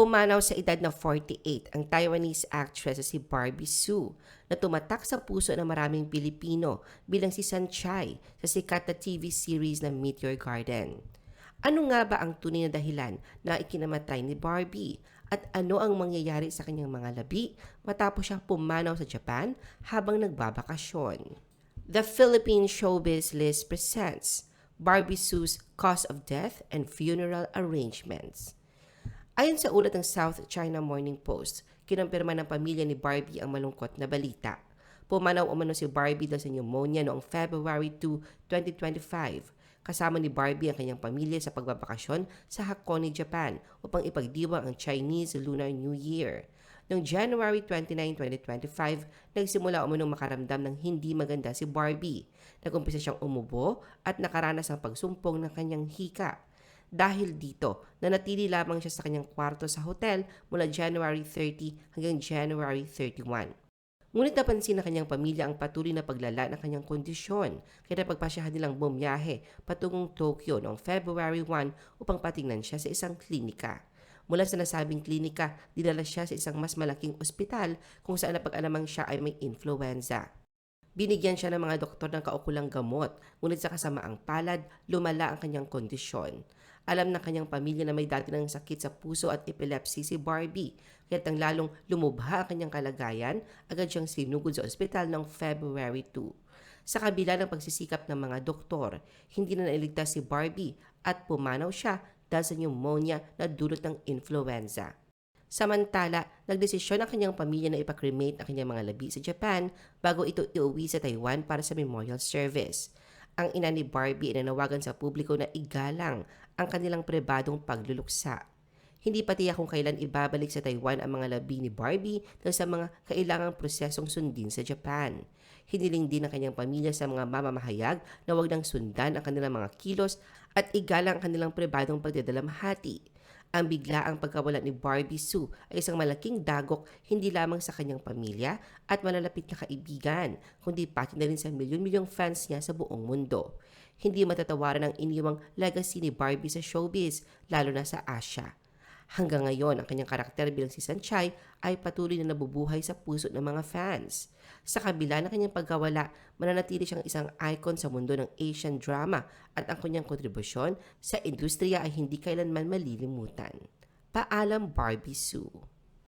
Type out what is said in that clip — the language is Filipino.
Pumanaw sa edad na 48 ang Taiwanese actress na si Barbie Su na tumatak sa puso ng maraming Pilipino bilang si Sanchai sa sikat na TV series na Meteor Garden. Ano nga ba ang tunay na dahilan na ikinamatay ni Barbie at ano ang mangyayari sa kanyang mga labi matapos siyang pumanaw sa Japan habang nagbabakasyon? The Philippine Showbiz List presents Barbie Sue's Cause of Death and Funeral Arrangements. Ayon sa ulat ng South China Morning Post, kinumpirma ng pamilya ni Barbie ang malungkot na balita. Pumanaw umano si Barbie dahil sa pneumonia noong February 2, 2025. Kasama ni Barbie ang kanyang pamilya sa pagbabakasyon sa Hakone, Japan upang ipagdiwang ang Chinese Lunar New Year. Noong January 29, 2025, nagsimula umunong makaramdam ng hindi maganda si Barbie. Nagumpisa siyang umubo at nakaranas ng pagsumpong ng kanyang hika. Dahil dito, nanatili lamang siya sa kanyang kwarto sa hotel mula January 30 hanggang January 31. Ngunit napansin ng kanyang pamilya ang patuloy na paglala ng kanyang kondisyon, kaya pagpasyahan nilang bumiyahe patungong Tokyo noong February 1 upang patingnan siya sa isang klinika. Mula sa nasabing klinika, dinala siya sa isang mas malaking ospital kung saan napag-alamang siya ay may influenza. Binigyan siya ng mga doktor ng kaukulang gamot, ngunit sa kasamaang palad, lumala ang kanyang kondisyon. Alam ng kanyang pamilya na may dati ng sakit sa puso at epilepsy si Barbie, kaya't ang lalong lumubha ang kanyang kalagayan, agad siyang sinugod sa ospital noong February 2. Sa kabila ng pagsisikap ng mga doktor, hindi na nailigtas si Barbie at pumanaw siya dahil sa pneumonia na dulot ng influenza. Samantala, nagdesisyon ang kanyang pamilya na ipakremate ang kanyang mga labi sa Japan bago ito iuwi sa Taiwan para sa memorial service. Ang ina ni Barbie ay nanawagan sa publiko na igalang ang kanilang pribadong pagluluksa. Hindi pa tiyak kung kailan ibabalik sa Taiwan ang mga labi ni Barbie dahil sa mga kailangang prosesong sundin sa Japan. Hiniling din ng kanyang pamilya sa mga mamamahayag na huwag nang sundan ang kanilang mga kilos at igalang ang kanilang pribadong pagdadalamhati. Ang biglaang pagkawala ni Barbie Sue ay isang malaking dagok hindi lamang sa kanyang pamilya at malalapit na kaibigan, kundi pati na rin sa milyon-milyong fans niya sa buong mundo. Hindi matatawaran ang iniwang legacy ni Barbie sa showbiz, lalo na sa Asia. Hanggang ngayon, ang kanyang karakter bilang si Sanchai ay patuloy na nabubuhay sa puso ng mga fans. Sa kabila ng kanyang pagkawala, mananatili siyang isang icon sa mundo ng Asian drama at ang kanyang kontribusyon sa industriya ay hindi kailanman malilimutan. Paalam Barbie Sue